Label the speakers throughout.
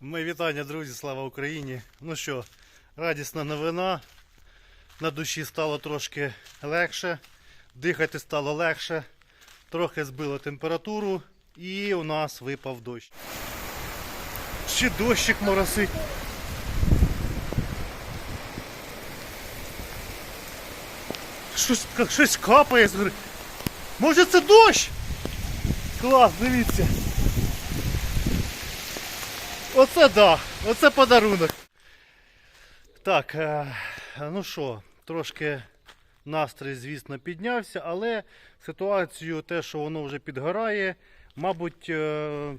Speaker 1: Мої вітання, друзі, слава Україні. Ну що, радісна новина. На душі стало трошки легше, дихати стало легше, трохи збило температуру і у нас випав дощ. Ще дощик моросить. Щось, щось капає. Може це дощ? Клас, дивіться. Оце да, оце подарунок. Так, е, ну що, трошки настрій, звісно, піднявся, але ситуацію, те, що воно вже підгорає, мабуть, е,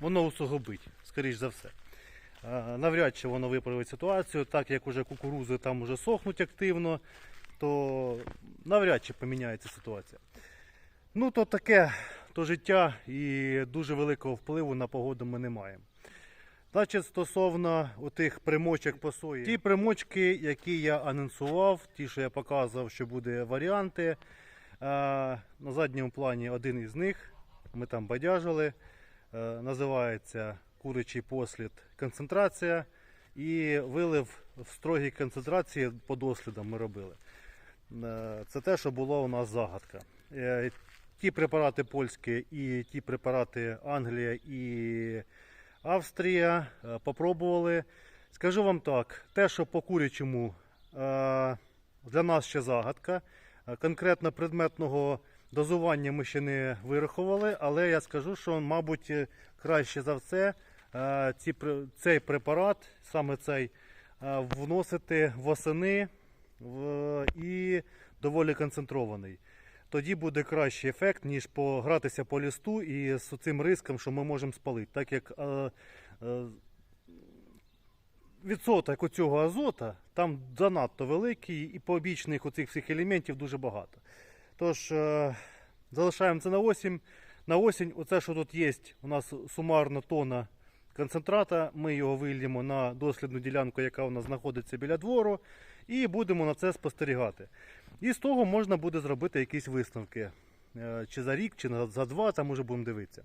Speaker 1: воно усугубить, скоріш за все. Е, Навряд чи воно виправить ситуацію, так як уже кукурузи там уже сохнуть активно, то навряд чи поміняється ситуація. Ну, то таке, то життя і дуже великого впливу на погоду ми не маємо. Значить, стосовно тих примочок по сої. Ті примочки, які я анонсував, ті, що я показував, що буде варіанти. е, На задньому плані один із них. Ми там бадяжили. е, Називається курячий послід концентрація. І вилив в строгій концентрації по дослідам ми робили. Е, Це те, що було у нас загадка. Ті препарати польські і ті препарати Англія і Австрія е, попробували. Скажу вам так, те, що по курячому е, для нас ще загадка. Е, Конкретно предметного дозування ми ще не вирахували, але я скажу, що, мабуть, краще за все ці, цей препарат, саме цей, вносити восени і доволі концентрований. Тоді буде кращий ефект, ніж погратися по лісту і з цим риском, що ми можемо спалити. Так як е, е, відсоток оцього азота там занадто великий і побічних оцих всіх елементів дуже багато. Тож е, залишаємо це на осінь. На осінь, оце, що тут є, у нас сумарно тонна концентрата. Ми його вильємо на дослідну ділянку, яка у нас знаходиться біля двору, і будемо на це спостерігати. І з того можна буде зробити якісь висновки. Е, Чи за рік, чи за два, там уже будемо дивитися.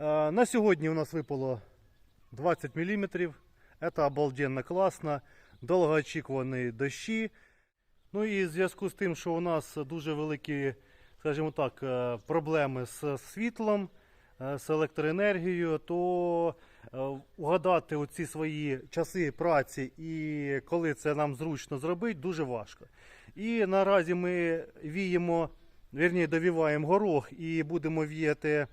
Speaker 1: Е, На сьогодні у нас випало 20 мм. Це обалденно класно. Довгоочікувані дощі. Ну і в зв'язку з тим, що у нас дуже великі, скажімо так, е, проблеми з світлом, з електроенергією, то угадати оці свої часи праці і коли це нам зручно зробити, дуже важко. І наразі ми віємо, вірні, довіваємо горох і будемо віяти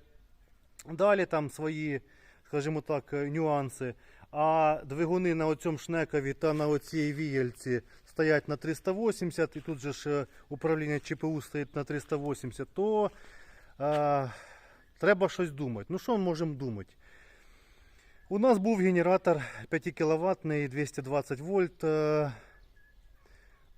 Speaker 1: далі там свої, скажімо так, е, нюанси. А двигуни на цьому шнекові та на оцій віяльці стоять на 380, і тут же ж е, управління ЧПУ стоїть на 380, то е, треба щось думати. Ну що ми можемо думати? У нас був генератор 5 кВт 220 вольт. е,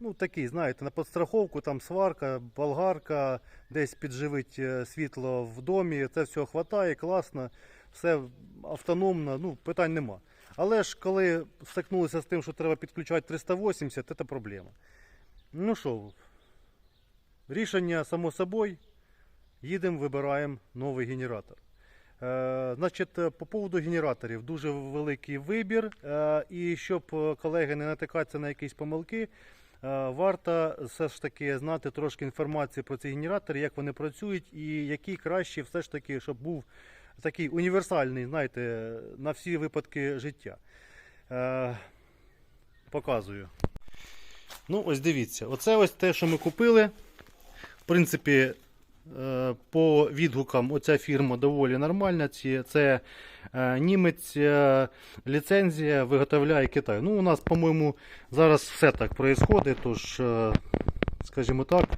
Speaker 1: Ну, такий, знаєте, на підстраховку, там сварка, болгарка, десь підживить е, світло в домі. Це все вистачає, класно, все автономно, ну, питань нема. Але ж коли стикнулися з тим, що треба підключати 380, це проблема. Ну що, рішення само собою. Їдемо, вибираємо новий генератор. Е, значить, по поводу генераторів дуже великий вибір. Е, і щоб е, колеги не натикатися на якісь помилки, варто все ж таки знати трошки інформації про ці генератори, як вони працюють, і який краще все ж таки, щоб був такий універсальний, знаєте, на всі випадки життя. Показую. Ну, ось дивіться, оце ось те, що ми купили. В принципі, по відгукам оця фірма доволі нормальна. Це е, німець, е, ліцензія виготовляє Китай. Ну, у нас, по-моєму, зараз все так відбувається, тож, е, скажімо так,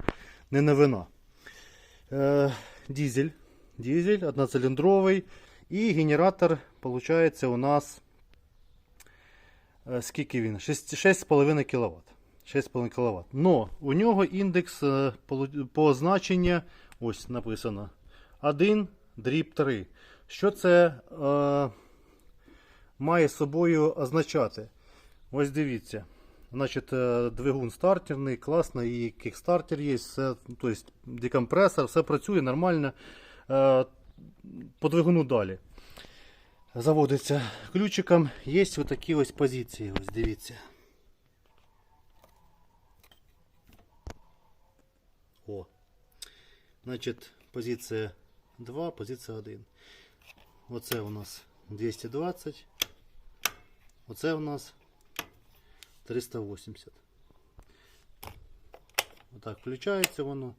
Speaker 1: не новина. Е, Дізель. Дізель одноциліндровий. І генератор, виходить, у нас е, скільки він? 6,5 кВт. 6,5 кВт. Но у нього індекс е, по значенню, ось написано 1 дріб 3. Що це е, має собою означати? Ось дивіться. Значить, е, двигун стартерний, класно, і кікстартер є, все, тобто декомпресор, все працює нормально. Е, По двигуну далі. заводиться ключиком. Є ось такі ось позиції. Ось дивіться. Значить, позиція 2, позиція 1. Оце у нас 220. Оце у нас 380. Отак включається воно.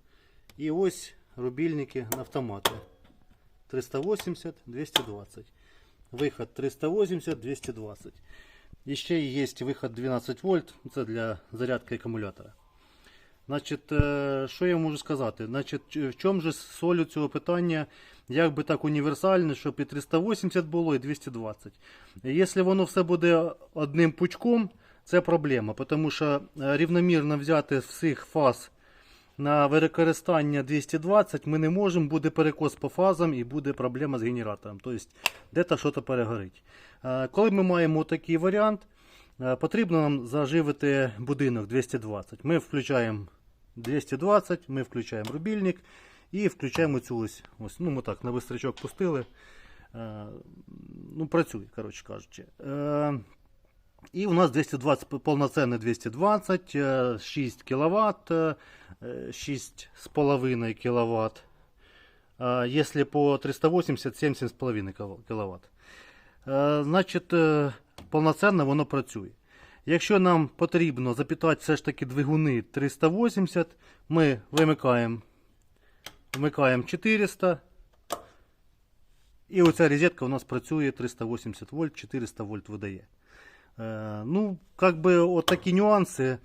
Speaker 1: І ось рубільники на автомати. 380, 220. Виход 380, 220. І ще є виход 12 вольт. Це для зарядки акумулятора. Значить, е, що я можу сказати? Значить, в чому же соль цього питання, як би так універсальне, щоб і 380 було, і 220. Якщо воно все буде одним пучком, це проблема, тому що е, рівномірно взяти з всіх фаз на використання 220 ми не можемо, буде перекос по фазам і буде проблема з генератором. Тобто, де-то щось перегорить. Е, Коли ми маємо такий варіант, Потрібно нам заживити будинок 220. Ми включаємо 220, ми включаємо рубільник і включаємо цю ось. ось ну, ми так на бистрячок пустили. Е, Ну, працює, коротше кажучи. Е, І у нас 220, повноцінне 220, е, 6 кВт, 6,5 кВт. Если по 380, 7,5 кВт. Е, Значить, е, повноцінно воно працює. Якщо нам потрібно запитати все ж таки двигуни 380, ми вимикаємо, вмикаємо 400. І оця розетка у нас працює 380 вольт, 400 вольт видає. Е, ну, як би от нюанси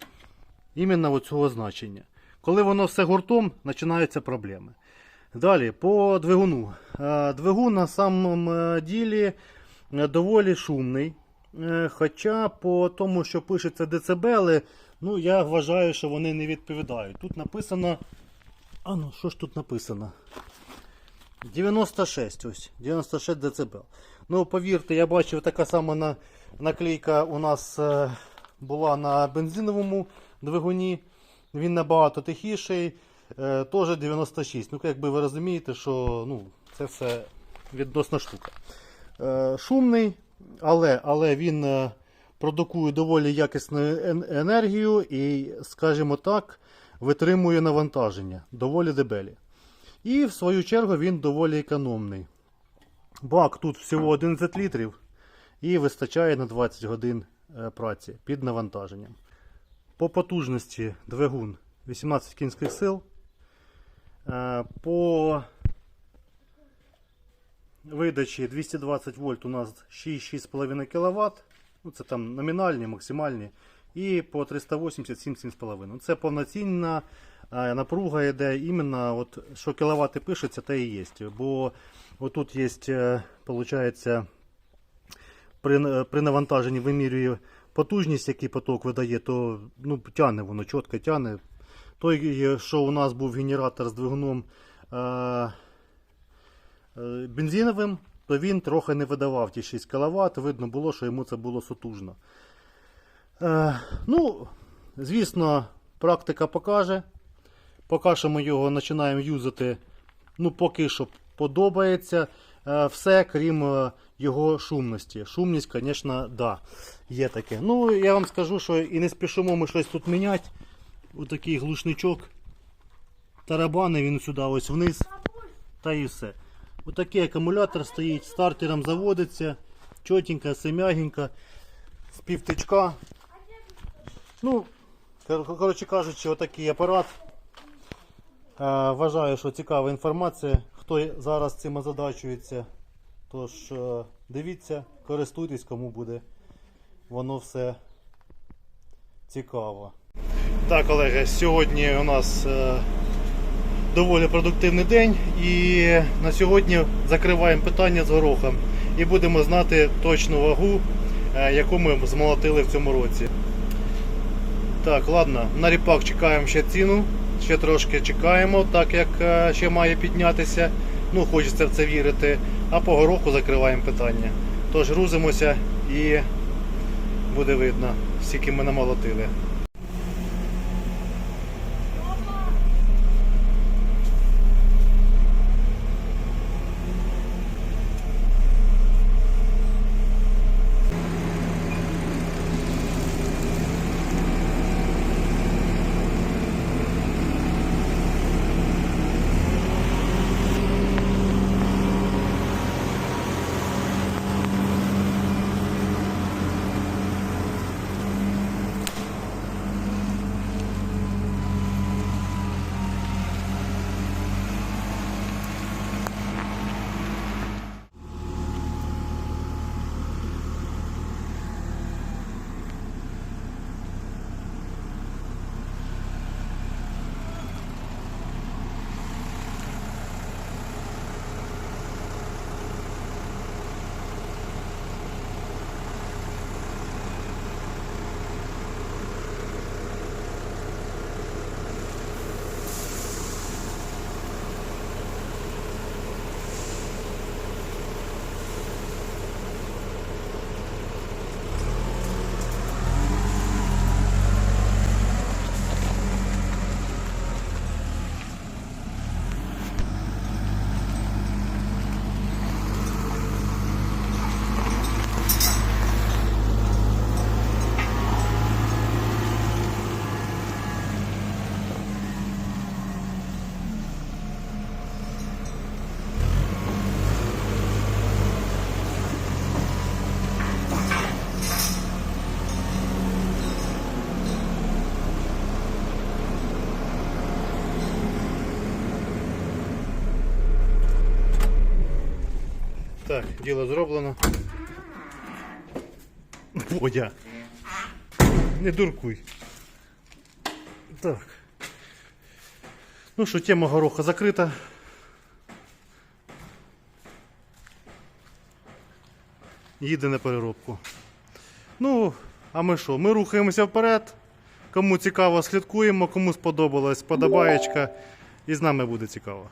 Speaker 1: іменно цього значення. Коли воно все гуртом, починаються проблеми. Далі, по двигуну. Двигун на самому ділі доволі шумний. Е, Хоча по тому, що пишеться децибели, ну, я вважаю, що вони не відповідають. Тут написано. А ну, що ж тут написано? 96 ось, 96 дБ. Ну, повірте, я бачив така сама на, наклейка у нас е, була на бензиновому двигуні. Він набагато тихіший. Е, теж 96. Ну, якби ви розумієте, що ну, це все відносна штука. Е, шумний, але, але він е, продукує доволі якісну енергію і, скажімо так, витримує навантаження доволі дебелі. І в свою чергу він доволі економний. Бак тут всього 11 літрів і вистачає на 20 годин е, праці під навантаженням. По потужності двигун 18 кінських сил. По видачі 220 вольт у нас 6-6,5 кВт. Ну, це там номінальні, максимальні. І по 380 7,5. Це повноцінна е, напруга йде іменно от, що кіловати пишеться, те і є. Бо отут є, е, получається, при, при навантаженні вимірює потужність, який поток видає, то ну, тяне воно, чітко тяне. Той, е, що у нас був генератор з двигуном е, е, бензиновим, то він трохи не видавав ті 6 кВт. Видно було, що йому це було сутужно. Е, ну, звісно, практика покаже. Поки що ми його починаємо юзати, ну, поки що подобається. Е, все, крім е, його шумності. Шумність, звісно, да, є таке. Ну, я вам скажу, що і не спішимо ми щось тут міняти. Отакий глушничок. Тарабани він сюди ось вниз. Та і все. Отакий акумулятор стоїть, стартером заводиться, чотенько, все м'ягенько, з півтичка. Ну, коротше кажучи, отакий апарат. Е, Вважаю, що цікава інформація. Хто зараз цим озадачується, тож е, дивіться, користуйтесь, кому буде воно все цікаво. Так, колеги, сьогодні у нас е, доволі продуктивний день і на сьогодні закриваємо питання з горохом і будемо знати точну вагу, е, яку ми змолотили в цьому році. Так, ладно, на ріпак чекаємо ще ціну, ще трошки чекаємо, так як е, ще має піднятися. Ну, хочеться в це вірити. А по гороху закриваємо питання. Тож грузимося і буде видно, скільки ми намолотили. Так, діло зроблено. Водя. Не дуркуй. Так. Ну що, тема гороха закрита. Їде на переробку. Ну, а ми що? Ми рухаємося вперед. Кому цікаво, слідкуємо, кому сподобалась подобаєчка. І з нами буде цікаво.